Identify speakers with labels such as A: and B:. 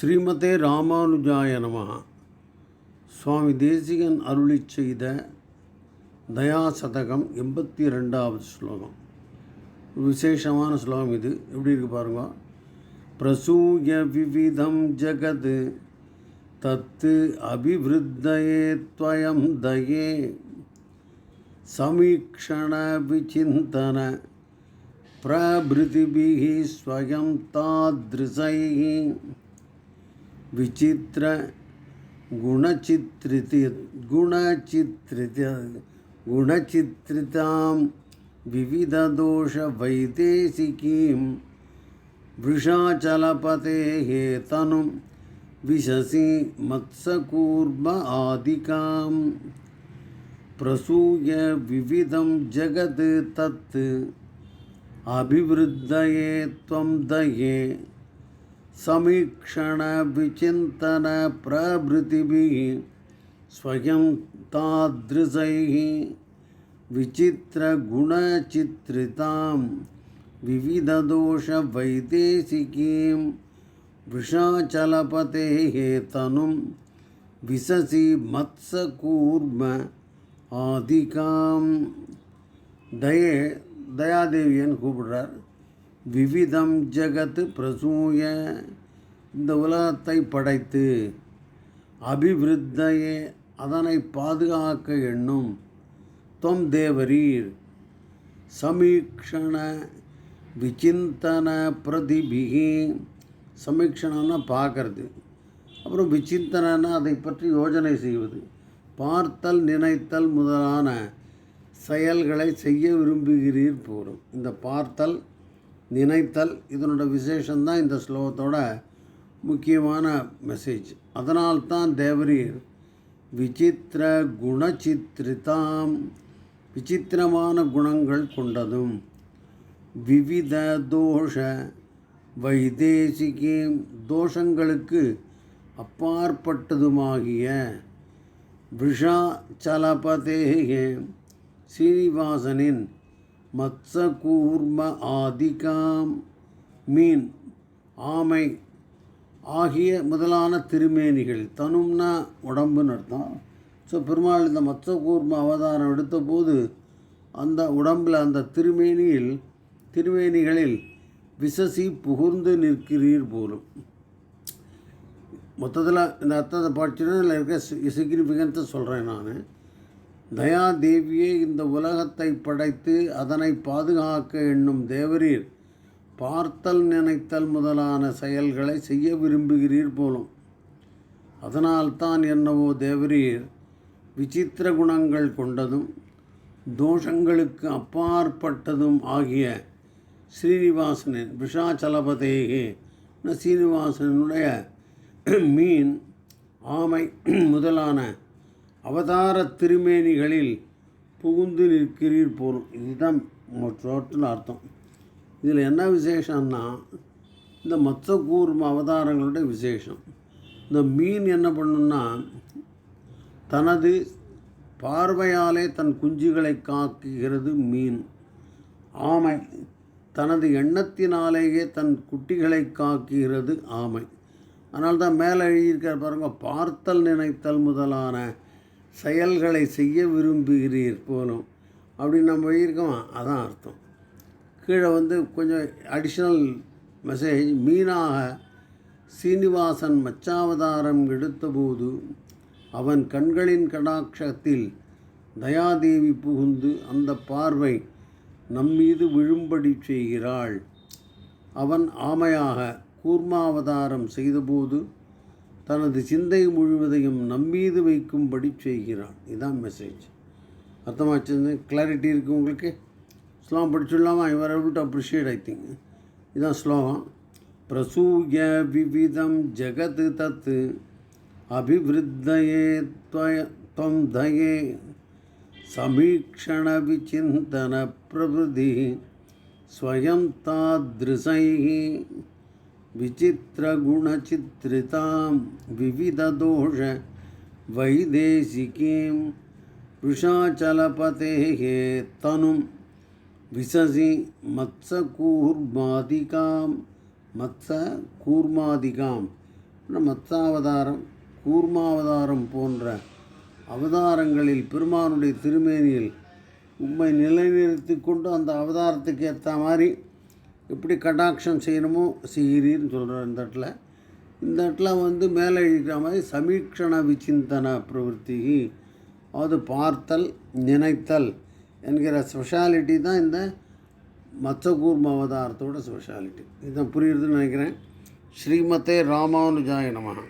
A: ஸ்ரீமதே ராமானுஜாய நம. சுவாமி தேசிகன் அருளி செய்த தயாசதகம் எண்பத்தி ரெண்டாவது ஸ்லோகம். விசேஷமான ஸ்லோகம் இது. எப்படி இருக்கு பாருங்க. பிரசூய விவிதம் ஜகத் தத்து அபிவிருத்தயே துவயம் தயே. சமீக்ஷண விசிந்தன பிரபிருதிபிகி ஸ்வயம் தாதிருசைகி तादृशैः विचित्र गुणचित्रिति गुणचित्रित गुणचित्रितां विविधदोषवैदेशिकीं वृषाचलपतेः तनुं विशसि मत्सकूर्म आदिकां प्रसूय विविधं जगत् तत् अभिवृद्धये त्वं दये समीक्षणविचिन्तनप्रभृतिभिः स्वयं तादृशैः विचित्रगुणचित्रितां विविधदोषवैदेशिकीं वृषाचलपतेः तनुं विशसि मत्सकूर्म ஆதிகாம் தயே தயாதேவியன்னு கூப்பிடுறார் விவிதம் ஜகத் பிரசூய. இந்த உலகத்தை படைத்து அபிவிருத்தையே அதனை பாதுகாக்க எண்ணும் தொம் தேவரீர். சமீக்ஷண விசிந்தன பிரதிபிகி. சமீக்ஷணம்னா பார்க்கறது. அப்புறம் விசிந்தனன்னா அதை பற்றி யோஜனை செய்வது. பார்த்தல் நினைத்தல் முதலான செயல்களை செய்ய விரும்புகிறீர் போரும் இந்த பார்த்தல் நினைத்தல் இதனோட விசேஷந்தான் இந்த ஸ்லோகத்தோட முக்கியமான மெசேஜ் அதனால்தான் தேவரீர் விசித்திர குணச்சித்திரிதாம் விசித்திரமான குணங்கள் கொண்டதும் விவித தோஷ வைதேசிகே தோஷங்களுக்கு அப்பாற்பட்டதுமாகிய விஷா சலபதேகே சீனிவாசனின் மத்சகூர்ம ஆதிகாம். மீன் ஆமை ஆகிய முதலான திருமேனிகள் தனும்னா உடம்புன்னு அர்த்தம் ஸோ பெருமாள் இந்த மத்சகூர்ம அவதாரம் எடுத்தபோது அந்த உடம்பில் அந்த திருமேனியில் திருமேனிகளில் விசசி புகுந்து நிற்கிறீர் போலும். மொத்தத்தில் இந்த அர்த்தத்தை படிச்சுன்னா இதில் இருக்க சிக்னிஃபிகன்ஸை சொல்கிறேன் நான். தயாதேவியே இந்த உலகத்தை படைத்து அதனை பாதுகாக்க எண்ணும் தேவரீர் பார்த்தல் நினைத்தல் முதலான செயல்களை செய்ய விரும்புகிறீர் போலும். அதனால்தான் என்னவோ தேவரீர் விசித்திர குணங்கள் கொண்டதும் தோஷங்களுக்கு அப்பாற்பட்டதும் ஆகிய ஸ்ரீனிவாசனின் விஷாச்சலபதேகே சீனிவாசனுடைய மீன் ஆமை முதலான அவதார திருமேனிகளில் புகுந்து நிற்கிறீர் போலும் இதுதான் டோட்டல் அர்த்தம். இதில் என்ன விசேஷம்னா இந்த மொத்த கூர்ம அவதாரங்களுடைய விசேஷம். இந்த மீன் என்ன பண்ணுன்னா தனது பார்வையாலே தன் குஞ்சுகளை காக்குகிறது மீன். ஆமை தனது எண்ணத்தினாலேயே தன் குட்டிகளை காக்குகிறது ஆமை. அதனால்தான் மேலே எழுதியிருக்கிற பாருங்கள் பார்த்தல் நினைத்தல் முதலான செயல்களை செய்ய விரும்புகிறீர் போகணும் அப்படின்னு நம்ம இருக்கோம் அதான் அர்த்தம். கீழே வந்து கொஞ்சம் அடிஷ்னல் மெசேஜ் மீனாக சீனிவாசன் மச்சாவதாரம் எடுத்தபோது அவன் கண்களின் கடாட்சத்தில் தயாதேவி புகுந்து அந்த பார்வை நம்மீது விழும்படி செய்கிறாள். அவன் ஆமையாக கூர்மாவதாரம் செய்தபோது தனது சிந்தை முழுவதையும் நம்மீது வைக்கும்படி செய்கிறான். இதுதான் மெசேஜ் அர்த்தமாச்சு கிளாரிட்டி இருக்குது உங்களுக்கு? ஸ்லோகம் படிச்சுடலாமா? இவர் able to appreciate I think இதுதான் ஸ்லோகம். பிரசூய விவிதம் ஜகத் தத் அபிவிருத்தயே துவம் தயே சமீக்ஷண விசிந்தன பிரபுதி ஸ்வயம் தாதிருசை विचित्रगुणचित्रितां विविधदोष वैदेशिकीं वृषाचलपतेः तनुं विशसि मत्सकूर्मादिकां मत्सकूर्मादिकां அப்புறம் மத்தாவதாரம் கூர்மாவதாரம் போன்ற அவதாரங்களில் பெருமானுடைய திருமேனியில் உண்மை நிலைநிறுத்தி கொண்டு அந்த அவதாரத்துக்கு ஏற்ற மாதிரி எப்படி கடாட்சம் செய்யணுமோ செய்கிறீர்னு சொல்கிறார் இந்த இடத்துல. இந்த இடத்துல வந்து மேலே இருக்கிற மாதிரி சமீக்ஷண விசிந்தன பிரவருத்தி. அதாவது பார்த்தல் நினைத்தல் என்கிற ஸ்பெஷாலிட்டி தான் இந்த மத்சகூர்ம அவதாரத்தோட ஸ்பெஷாலிட்டி இதுதான் புரியுறதுன்னு நினைக்கிறேன். ஸ்ரீமதே ராமானுஜாய நமகா